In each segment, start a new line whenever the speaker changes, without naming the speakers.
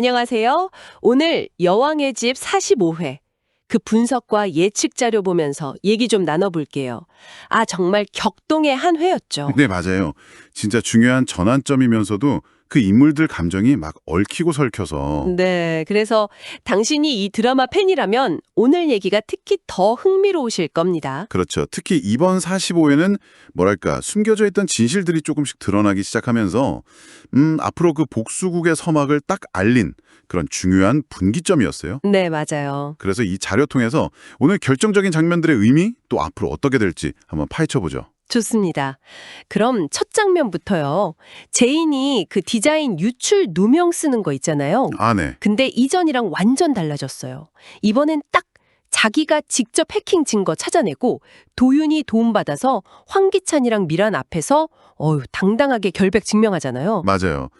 안녕하세요. 오늘 여왕의 집 45회. 그 분석과 예측 자료 보면서 얘기 좀 나눠볼게요. 아, 정말 격동의 한 회였죠.
네, 맞아요. 진짜 중요한 전환점이면서도 그 인물들 감정이 막 얽히고 설켜서
네, 그래서 당신이 이 드라마 팬이라면 오늘 얘기가 특히 더 흥미로우실 겁니다.
그렇죠. 특히 이번 45회는 뭐랄까 숨겨져 있던 진실들이 조금씩 드러나기 시작하면서 음, 앞으로 그 복수국의 서막을 딱 알린 그런 중요한 분기점이었어요.
네, 맞아요.
그래서 이 자료 통해서 오늘 결정적인 장면들의 의미 또 앞으로 어떻게 될지 한번 파헤쳐 보죠.
좋습니다. 그럼 첫 장면부터요. 제인이 그 디자인 유출 누명 쓰는 거 있잖아요.
아, 네.
근데 이전이랑 완전 달라졌어요. 이번엔 딱 자기가 직접 해킹 증거 찾아내고 도윤이 도움받아서 황기찬이랑 미란 앞에서 어휴 당당하게 결백 증명하잖아요.
맞아요.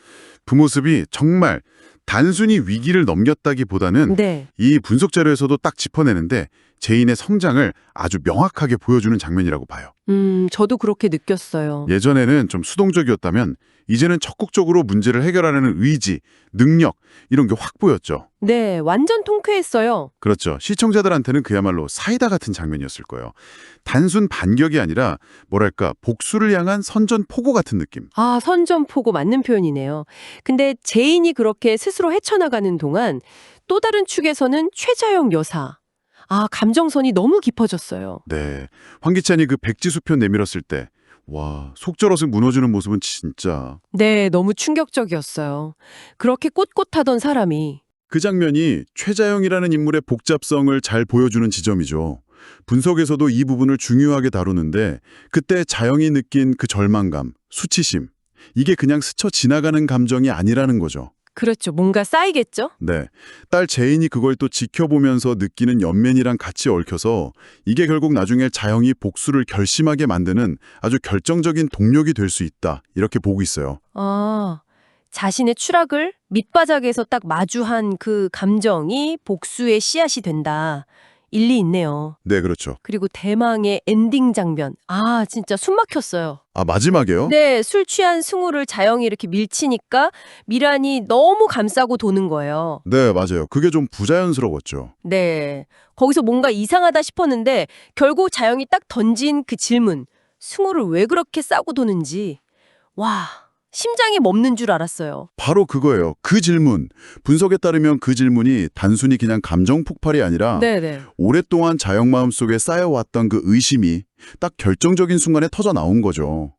그 모습이 정말 단순히 위기를 넘겼다기보다는
네.
이 분석 자료에서도 딱 짚어내는데 제인의 성장을 아주 명확하게 보여주는 장면이라고 봐요.
음, 저도 그렇게 느꼈어요.
예전에는 좀 수동적이었다면 이제는 적극적으로 문제를 해결하려는 의지, 능력 이런 게 확 보였죠.
네, 완전 통쾌했어요.
그렇죠. 시청자들한테는 그야말로 사이다 같은 장면이었을 거예요. 단순 반격이 아니라 뭐랄까 복수를 향한 선전포고 같은 느낌.
아, 선전포고 맞는 표현이네요. 근데 제인이 그렇게 스스로 헤쳐나가는 동안 또 다른 축에서는 최자영 여사. 아, 감정선이 너무 깊어졌어요.
네. 황기찬이 그 백지수표 내밀었을 때 와, 속절없이 무너지는 모습은 진짜
네, 너무 충격적이었어요. 그렇게 꼿꼿하던 사람이
그 장면이 최자영이라는 인물의 복잡성을 잘 보여주는 지점이죠. 분석에서도 이 부분을 중요하게 다루는데 그때 자영이 느낀 그 절망감, 수치심 이게 그냥 스쳐 지나가는 감정이 아니라는 거죠.
그렇죠. 뭔가 쌓이겠죠?
네. 딸 제인이 그걸 또 지켜보면서 느끼는 연면이랑 같이 얽혀서 이게 결국 나중에 자영이 복수를 결심하게 만드는 아주 결정적인 동력이 될 수 있다. 이렇게 보고 있어요.
아, 자신의 추락을 밑바닥에서 딱 마주한 그 감정이 복수의 씨앗이 된다. 일리 있네요.
네, 그렇죠.
그리고 대망의 엔딩 장면. 아, 진짜 숨 막혔어요.
아, 마지막에요?
네, 술 취한 승우를 자영이 이렇게 밀치니까 미란이 너무 감싸고 도는 거예요.
네, 맞아요. 그게 좀 부자연스러웠죠.
네. 거기서 뭔가 이상하다 싶었는데 결국 자영이 딱 던진 그 질문. 승우를 왜 그렇게 싸고 도는지. 와, 심장이 멎는 줄 알았어요.
바로 그거예요. 그 질문. 분석에 따르면 그 질문이 단순히 그냥 감정 폭발이 아니라
네네.
오랫동안 자영 마음속에 쌓여왔던 그 의심이 딱 결정적인 순간에 터져 나온 거죠.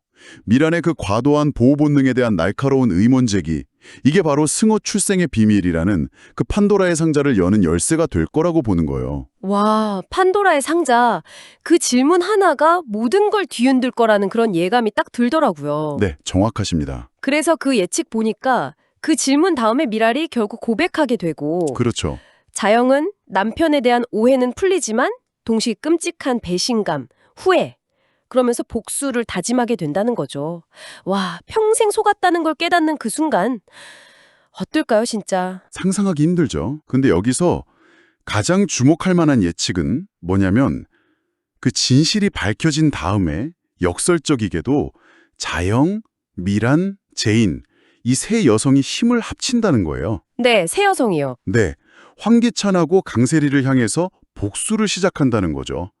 미란의 그 과도한 보호 본능에 대한 날카로운 의문 제기. 이게 바로 승호 출생의 비밀이라는 그 판도라의 상자를 여는 열쇠가 될 거라고 보는 거예요.
와, 판도라의 상자. 그 질문 하나가 모든 걸 뒤흔들 거라는 그런 예감이 딱 들더라고요.
네, 정확하십니다.
그래서 그 예측 보니까 그 질문 다음에 미랄이 결국 고백하게 되고
그렇죠.
자영은 남편에 대한 오해는 풀리지만 동시에 끔찍한 배신감, 후회 그러면서 복수를 다짐하게 된다는 거죠. 와, 평생 속았다는 걸 깨닫는 그 순간 어떨까요, 진짜?
상상하기 힘들죠. 근데 여기서 가장 주목할 만한 예측은 뭐냐면 그 진실이 밝혀진 다음에 역설적이게도 자영, 미란, 제인 이 세 여성이 힘을 합친다는 거예요.
네, 새 여성이요.
네, 황기찬하고 강세리를 향해서 복수를 시작한다는 거죠.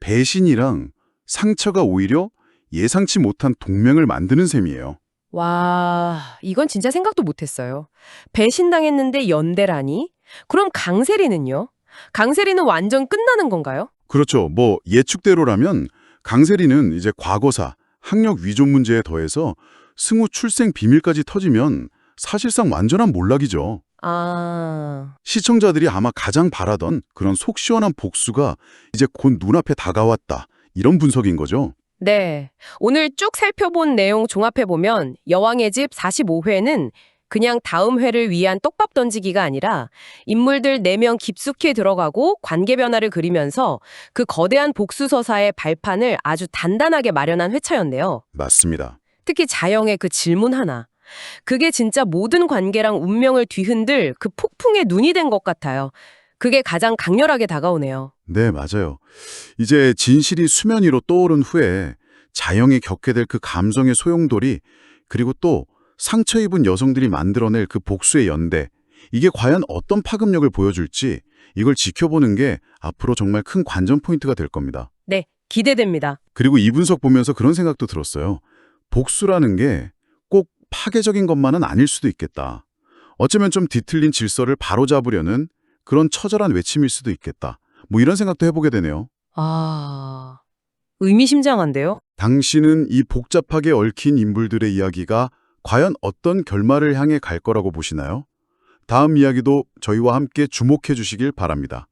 배신이랑 상처가 오히려 예상치 못한 동맹을 만드는 셈이에요.
와, 이건 진짜 생각도 못했어요. 배신당했는데 연대라니? 그럼 강세리는요? 강세리는 완전 끝나는 건가요?
그렇죠. 뭐 예측대로라면 강세리는 이제 과거사, 학력 위조 문제에 더해서 승우 출생 비밀까지 터지면 사실상 완전한 몰락이죠.
아,
시청자들이 아마 가장 바라던 그런 속 시원한 복수가 이제 곧 눈앞에 다가왔다. 이런 분석인 거죠.
네. 오늘 쭉 살펴본 내용 종합해보면 여왕의 집 45회는 그냥 다음 회를 위한 떡밥 던지기가 아니라 인물들 4명 깊숙이 들어가고 관계 변화를 그리면서 그 거대한 복수서사의 발판을 아주 단단하게 마련한 회차였네요.
맞습니다.
특히 자영의 그 질문 하나. 그게 진짜 모든 관계랑 운명을 뒤흔들 그 폭풍의 눈이 된 것 같아요. 그게 가장 강렬하게 다가오네요.
네, 맞아요. 이제 진실이 수면 위로 떠오른 후에 자영이 겪게 될 그 감정의 소용돌이 그리고 또 상처 입은 여성들이 만들어낼 그 복수의 연대 이게 과연 어떤 파급력을 보여줄지 이걸 지켜보는 게 앞으로 정말 큰 관전 포인트가 될 겁니다.
네, 기대됩니다.
그리고 이 분석 보면서 그런 생각도 들었어요. 복수라는 게 꼭 파괴적인 것만은 아닐 수도 있겠다. 어쩌면 좀 뒤틀린 질서를 바로잡으려는 그런 처절한 외침일 수도 있겠다. 뭐 이런 생각도 해보게 되네요.
아, 의미심장한데요?
당신은 이 복잡하게 얽힌 인물들의 이야기가 과연 어떤 결말을 향해 갈 거라고 보시나요? 다음 이야기도 저희와 함께 주목해 주시길 바랍니다.